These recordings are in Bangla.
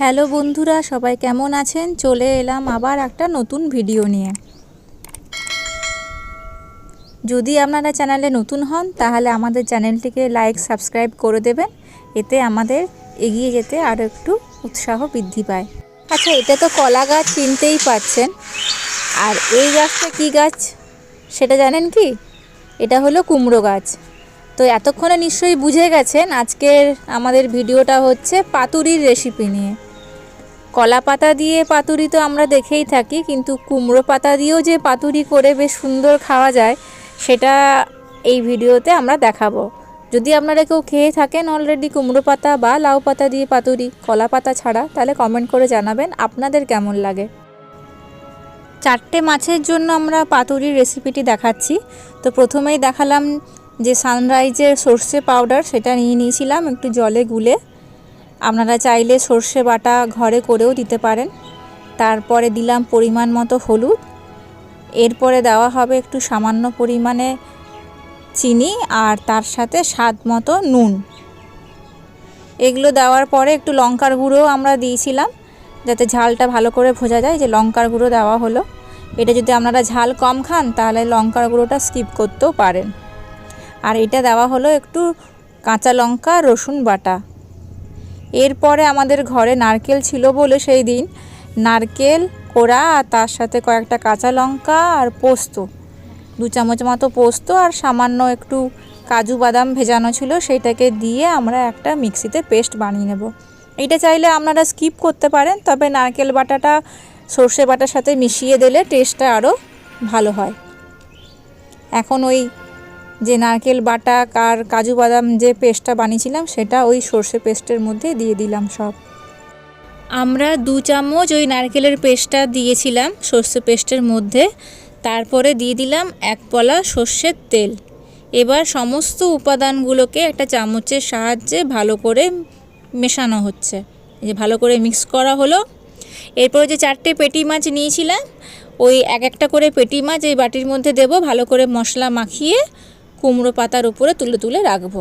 হ্যালো বন্ধুরা, সবাই কেমন আছেন? চলে এলাম আবার একটা নতুন ভিডিও নিয়ে। যদি আপনারা চ্যানেলে নতুন হন, তাহলে আমাদের চ্যানেলটিকে লাইক, সাবস্ক্রাইব করে দেবেন। এতে আমাদের এগিয়ে যেতে আরও একটু উৎসাহ বৃদ্ধি পায়। আচ্ছা এটা তো কলা গাছ চিনতেই পাচ্ছেন আর এই গাছটা কি গাছ? সেটা জানেন কি? এটা হলো কুমড়ো গাছ। তো এতক্ষণে নিশ্চয়ই বুঝে গেছেন, আজকের আমাদের ভিডিওটা হচ্ছে পাতুরির রেসিপি নিয়ে। কলা পাতা দিয়ে পাতুরি তো আমরা দেখেই থাকি, কিন্তু কুমড়ো পাতা দিয়েও যে পাতুরি করে বেশ সুন্দর খাওয়া যায়, সেটা এই ভিডিওতে আমরা দেখাবো। যদি আপনারা কেউ খেয়ে থাকেন অলরেডি কুমড়ো পাতা বা লাউ পাতা দিয়ে পাতুরি, কলা পাতা ছাড়া, তাহলে কমেন্ট করে জানাবেন আপনাদের কেমন লাগে। চারটে মাছের জন্য আমরা পাতুরির রেসিপিটি দেখাচ্ছি। তো প্রথমেই দেখালাম যে সানরাইজের সর্ষে পাউডার সেটা নিয়ে নিয়েছিলাম একটু জলে গুলে। আপনারা চাইলে সর্ষে বাটা ঘরে করেও দিতে পারেন। তারপরে দিলাম পরিমাণ মতো হলুদ। এরপরে দেওয়া হবে একটু সামান্য পরিমাণে চিনি আর তার সাথে স্বাদ মতো নুন। এগুলো দেওয়ার পরে একটু লঙ্কার গুঁড়োও আমরা দিয়েছিলাম, যাতে ঝালটা ভালো করে ভোজা যায়। যে লঙ্কার গুঁড়ো দেওয়া হলো, এটা যদি আপনারা ঝাল কম খান, তাহলে লঙ্কার গুঁড়োটা স্কিপ করতেও পারেন। আর এটা দেওয়া হলো একটু কাঁচা লঙ্কা, রসুন বাটা। এরপরে আমাদের ঘরে নারকেল ছিল বলে সেই দিন। নারকেল, কোড়া আর তার সাথে কয়েকটা কাঁচা লঙ্কা আর পোস্ত। দু চামচ মতো পোস্ত আর সামান্য একটু কাজু বাদাম ভেজানো ছিল, সেইটাকে দিয়ে আমরা একটা মিক্সিতে পেস্ট বানিয়ে নেব। এটা চাইলে আপনারা স্কিপ করতে পারেন, তবে নারকেল বাটাটা সর্ষে বাটার সাথে মিশিয়ে দিলে টেস্টটা আরও ভালো হয়। এখন ওই যে নারকেল বাটা আর কাজু বাদাম যে পেস্টটা বানিয়েছিলাম, সেটা ওই সর্ষে পেস্টের মধ্যে দিয়ে দিলাম সব। আমরা দু চামচ ওই নারকেলের পেস্টটা দিয়েছিলাম সর্ষে পেস্টের মধ্যে। তারপরে দিয়ে দিলাম এক পলা সর্ষের তেল। এবার সমস্ত উপাদানগুলোকে একটা চামচের সাহায্যে ভালো করে মেশানো হচ্ছে। যে ভালো করে মিক্স করা হলো। এরপরে যে চারটে পেটি মাছ নিয়েছিলাম, ওই এক একটা করে পেটি মাছ এই বাটির মধ্যে দেব, ভালো করে মশলা মাখিয়ে কুমড়ো পাতার উপরে তুলে তুলে রাখব।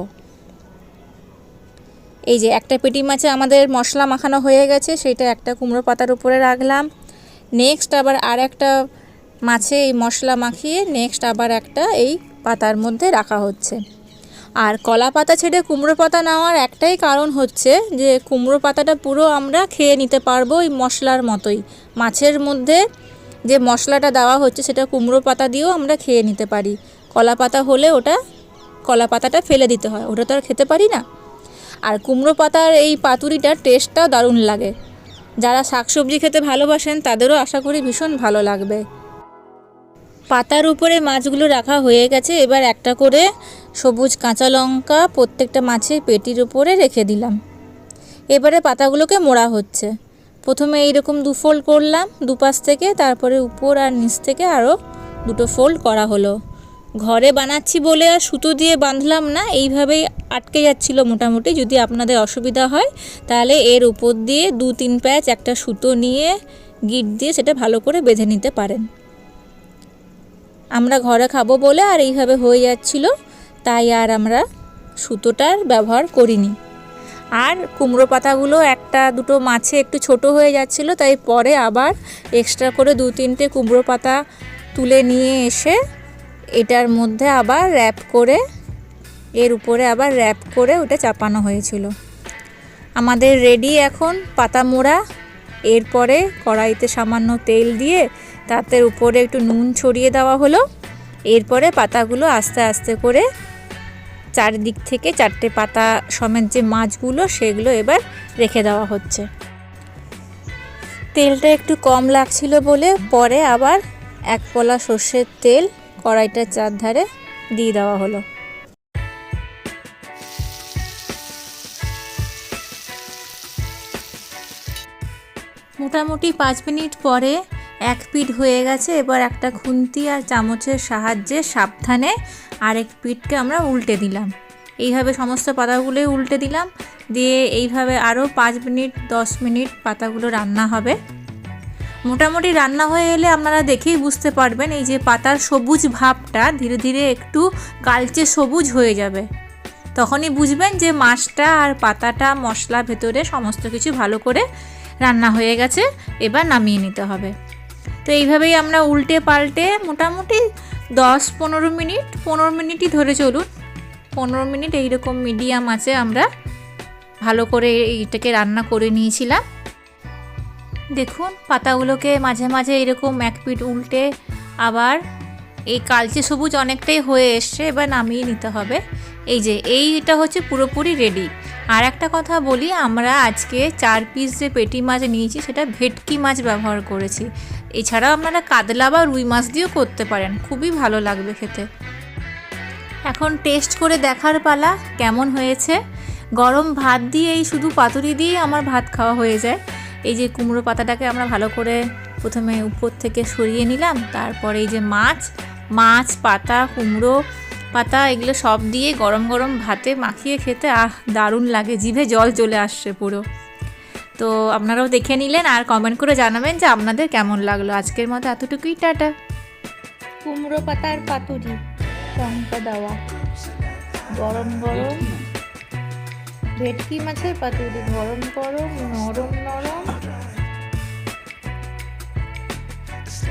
এই যে একটা পেটি মাছে আমাদের মশলা মাখানো হয়ে গেছে, সেটা একটা কুমড়ো পাতার উপরে রাখলাম। নেক্সট আবার আর একটা মাছে এই মশলা মাখিয়ে নেক্সট আবার একটা এই পাতার মধ্যে রাখা হচ্ছে। আর কলা পাতা ছেড়ে কুমড়ো পাতা নেওয়ার একটাই কারণ হচ্ছে যে, কুমড়ো পাতাটা পুরো আমরা খেয়ে নিতে পারব ওই মশলার মতোই। মাছের মধ্যে যে মশলাটা দেওয়া হচ্ছে, সেটা কুমড়ো পাতা দিয়েও আমরা খেয়ে নিতে পারি। কলা পাতা হলে ওটা কলা পাতাটা ফেলে দিতে হয়। ওটা তো আর খেতে পারি না। আর কুমড়ো পাতার এই পাতুরিটার টেস্টটাও দারুণ লাগে। যারা শাকসবজি খেতে ভালোবাসেন, তাদেরও আশা করি ভীষণ ভালো লাগবে। পাতার উপরে মাছগুলো রাখা হয়ে গেছে। এবার একটা করে সবুজ কাঁচা লঙ্কা প্রত্যেকটা মাছের পেটির উপরে রেখে দিলাম। এবারে পাতাগুলোকে মোড়া হচ্ছে। প্রথমে এইরকম দু ফোল্ড করলাম, দুপাশ থেকে, তারপরে উপর আর নিচ থেকে আরও দুটো ফোল্ড করা হলো। ঘরে বানাচ্ছি বলে আর সুতো দিয়ে বাঁধলাম না, এইভাবেই আটকে যাচ্ছিল মোটামুটি। যদি আপনাদের অসুবিধা হয়, তাহলে এর উপর দিয়ে দু তিন প্যাচ একটা সুতো নিয়ে গিট দিয়ে সেটা ভালো করে বেঁধে নিতে পারেন। আমরা ঘরে খাব বলে আর এইভাবে হয়ে যাচ্ছিল, তাই আর আমরা সুতোটার ব্যবহার করিনি। আর কুমড়ো পাতাগুলো একটা দুটো মাছে একটু ছোট হয়ে যাচ্ছিল, তাই পরে আবার এক্সট্রা করে দু তিনটে কুমড়ো পাতা তুলে নিয়ে এসে এটার মধ্যে আবার র্যাপ করে, এর উপরে আবার র্যাপ করে ওটা চাপানো হয়েছিল। আমাদের রেডি এখন পাতা মোড়া, এরপরে কড়াইতে সামান্য তেল দিয়ে তাতে উপরে একটু নুন ছড়িয়ে দেওয়া হলো, এরপরে পাতাগুলো আস্তে আস্তে করে চারিদিক থেকে চারটে পাতা সমেত যে মাছগুলো সেগুলো এবার রেখে দেওয়া হচ্ছে। তেলটা একটু কম লাগছিল বলে পরে আবার এক পলা সর্ষের তেল কড়াইটার চারধারে দিয়ে দেওয়া হলো। মোটামুটি পাঁচ মিনিট পরে এক পিঠ হয়ে গেছে, এবার একটা খুন্তি আর চামচের সাহায্যে সাবধানে আরেক পিঠকে আমরা উল্টে দিলাম। এইভাবে সমস্ত পাতাগুলোই উল্টে দিলাম, দিয়ে এইভাবে আরও পাঁচ মিনিট, দশ মিনিট পাতাগুলো রান্না হবে। মোটামুটি রান্না হয়ে এলে আপনারা দেখেই বুঝতে পারবেন, এই যে পাতার সবুজ ভাবটা ধীরে ধীরে একটু কালচে সবুজ হয়ে যাবে। তখনই বুঝবেন যে মাছটা আর পাতাটা, মশলা ভেতরে সমস্ত কিছু ভালো করে রান্না হয়ে গেছে, এবার নামিয়ে নিতে হবে। তো এইভাবেই আমরা উল্টে পাল্টে মোটামুটি দশ পনেরো মিনিট, পনেরো মিনিটই ধরে চলুন। পনেরো মিনিট এইরকম মিডিয়াম আছে, আমরা ভালো করে এইটাকে রান্না করে নিয়েছিলাম। দেখুন, পাতাগুলোকে মাঝে মাঝে এরকম এক পিঠ উল্টে আবার এই কালচে সবুজ অনেকটাই হয়ে এসছে, এবার নামিয়ে নিতে হবে। এই যে, এইটা হচ্ছে পুরোপুরি রেডি আর একটা কথা বলি, আমরা আজকে চার পিস যে পেটি মাছ নিয়েছি, সেটা ভেটকি মাছ ব্যবহার করেছি। এছাড়াও আপনারা কাতলা বা রুই মাছ দিয়েও করতে পারেন, খুবই ভালো লাগবে খেতে। এখন টেস্ট করে দেখার পালা, কেমন হয়েছে? গরম ভাত দিয়ে এই শুধু পাতুরি দিয়ে আমার ভাত খাওয়া হয়ে যায়। এই যে কুমড়ো পাতাটাকে আমরা ভালো করে প্রথমে উপর থেকে সরিয়ে নিলাম, তারপরে এই যে মাছ মাছ, পাতা, কুমড়ো পাতা, এগুলো সব দিয়ে গরম গরম ভাতে মাখিয়ে খেতে আহ, দারুণ লাগে, জিভে জল চলে আসছে পুরো। তো আপনারাও দেখে নিলেন আর কমেন্ট করে জানাবেন যে আপনাদের কেমন লাগল। আজকের মতো এতটুকুই, টাটা। কুমড়ো পাতার পাতুরি লঙ্কা দেওয়া। গরম গরম। ভেটকি মাছের পাতুরি, গরম গরম, নরম নরম।